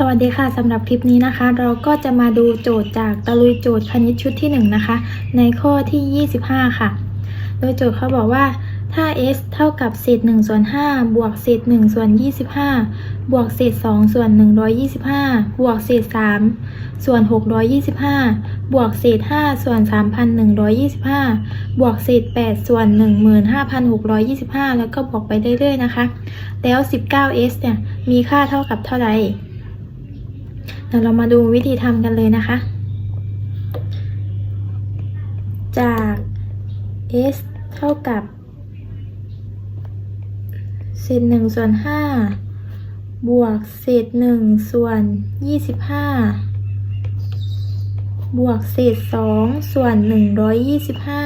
สวัสดีค่ะสำหรับคลิปนี้นะคะ เราก็จะมาดูโจทย์จากตะลุยโจทย์คณิตชุดที่ 1 นะคะ ในข้อที่ 25 ค่ะ โดยโจทย์เขาบอกว่าถ้า s เท่ากับเศษ1ส่วน5บวกเศษ1ส่วน25 บวกเศษ2ส่วน125 บวกเศษ3ส่วน625 บวกเศษ5ส่วน3125 บวกเศษ8ส่วน15,625 แล้วก็บวกไปเรื่อยๆนะคะ แล้ว 19s เนี่ยมีค่าเท่ากับเท่าไหร่ เดี๋ยวเรามาดูวิธีทำกันเลยนะคะ จาก s เท่ากับเศษหนึ่งส่วนห้าบวกเศษหนึ่งส่วนยี่สิบห้าบวกเศษสองส่วนหนึ่งร้อยยี่สิบห้า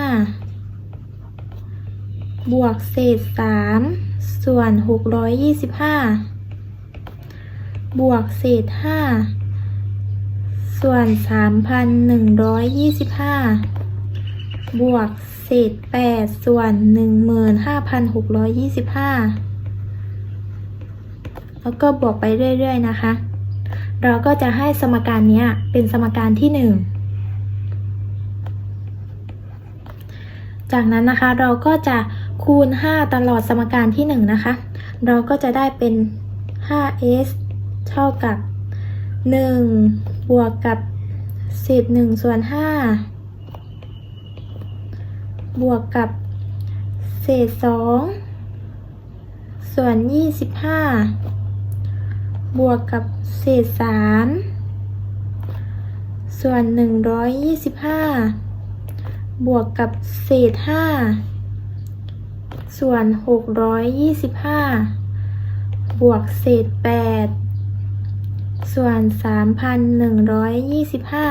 บวกเศษสามส่วนหกร้อยยี่สิบห้า บวกเศษห้าส่วนสามพันหนึ่งร้อยยี่สิบห้าบวกเศษแปดส่วนหนึ่งหมื่นห้าพันหกร้อยยี่สิบห้าแล้วก็บวกไปเรื่อย ๆ นะคะ เราก็จะให้สมการนี้เป็นสมการที่หนึ่งจากนั้นนะคะเราก็จะคูณ 5 ตลอดสมการที่ 1 นะคะ เราก็จะได้เป็น 5s เท่ากับ 1 บวกกับเศษ1ส่วน 5 บวกกับ เศษ 2 ส่วน 25 บวกกับ เศษ 3 ส่วน 125 บวกกับ เศษห้าส่วนหกร้อยยี่สิบห้าบวกเศษแปด ส่วนสามพันหนึ่งร้อยยี่สิบห้า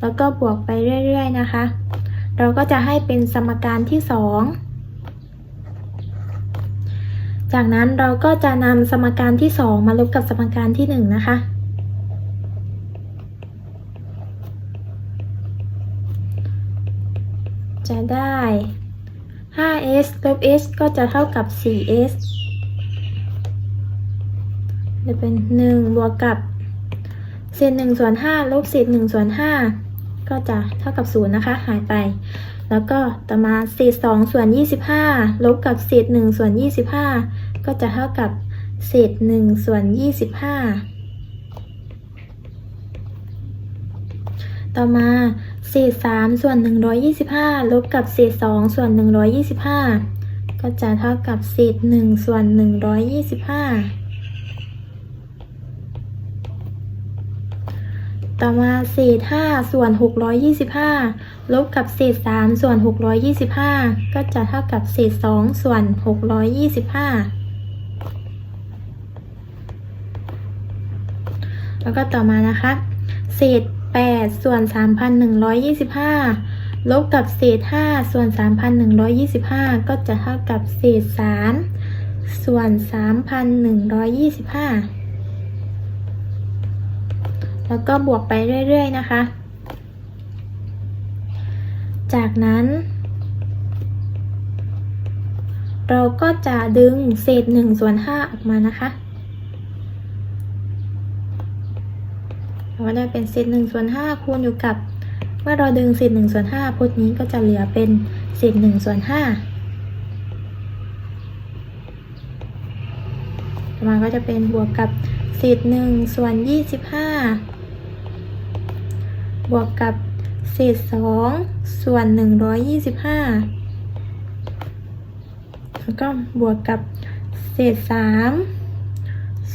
แล้วก็บวกไปเรื่อยๆนะคะ เราก็จะให้เป็นสมการที่สองจากนั้นเราก็จะนำสมการที่สองมาลบกับสมการที่หนึ่งนะคะจะได้ 5s ลบ s ก็จะเท่ากับ 4s จะเป็น1บวกกับเศษ1ส่วน5ลบเศษ1ส่วน5ก็จะเท่ากับ0นะคะ หายไป แล้วก็ต่อมาเศษ2ส่วน25ลบกับเศษ1ส่วน25ก็จะเท่ากับเศษ1ส่วน25ต่อมาเศษ3ส่วน125ลบกับเศษ2ส่วน125ก็จะเท่ากับเศษ1ส่วน125 ต่อมาเศษ 5 ส่วน 625 ลบกับเศษ 3 ส่วน 625 ก็จะเท่ากับเศษ 2 ส่วน 625 แล้วก็ต่อมานะคะ เศษ 8 ส่วน 3,125 ลบกับเศษ 5 ส่วน 3,125 ก็จะเท่ากับเศษ 3 ส่วน 3,125 แล้วก็บวกไปเรื่อยๆนะคะ จากนั้น เราก็จะดึงเศษ1ส่วน5ออกมานะคะเราก็ได้เป็นเศษหนึ่งส่วนห้าคูณอยู่กับ เมื่อเราดึงเศษหนึ่งส่วนห้าพจน์นี้ก็จะเหลือเป็นเศษหนึ่งส่วนห้าต่อมาก็จะเป็นบวกกับเศษหนึ่งส่วนยี่สิบห้า บวกกับเศษสองส่วนหนึ่งร้อยยี่สิบห้าแล้วก็บวกกับเศษสาม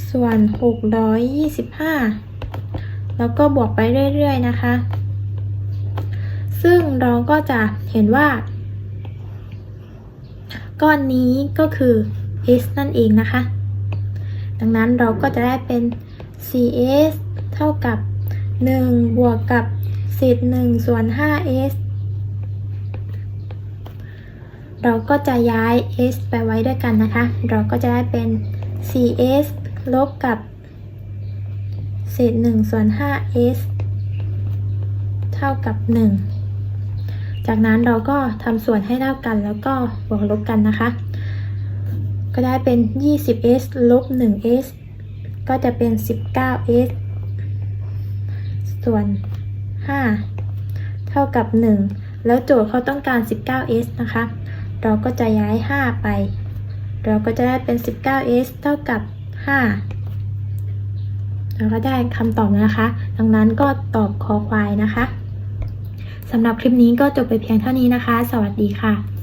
ส่วนหกร้อยยี่สิบห้าแล้วก็บวกไปเรื่อย ๆ นะคะ ซึ่งเราก็จะเห็นว่า ก้อนนี้ก็คือ s นั่นเองนะคะ ดังนั้นเราก็จะได้เป็น cs เท่ากับ 1 บวกกับเศษ1ส่วน 5s เราก็จะย้าย s ไปไว้ด้วยกันนะคะ เราก็จะได้เป็น 4s ลบกับเศษ1ส่วน 5s เท่ากับ 1 จากนั้นเราก็ทำส่วนให้เท่ากันแล้วก็บวกลบกันนะคะ ก็ได้เป็น 20s ลบ 1s ก็จะเป็น 19s ส่วน 5 เท่ากับ 1 แล้วโจทย์เขาต้องการ 19s นะคะ เราก็จะย้าย 5 ไป เราก็จะได้เป็น 19s เท่ากับ 5 เราก็ได้คำตอบนะคะ ดังนั้นก็ตอบคอควายนะคะสำหรับคลิปนี้ก็จบไปเพียงเท่านี้นะคะ สวัสดีค่ะ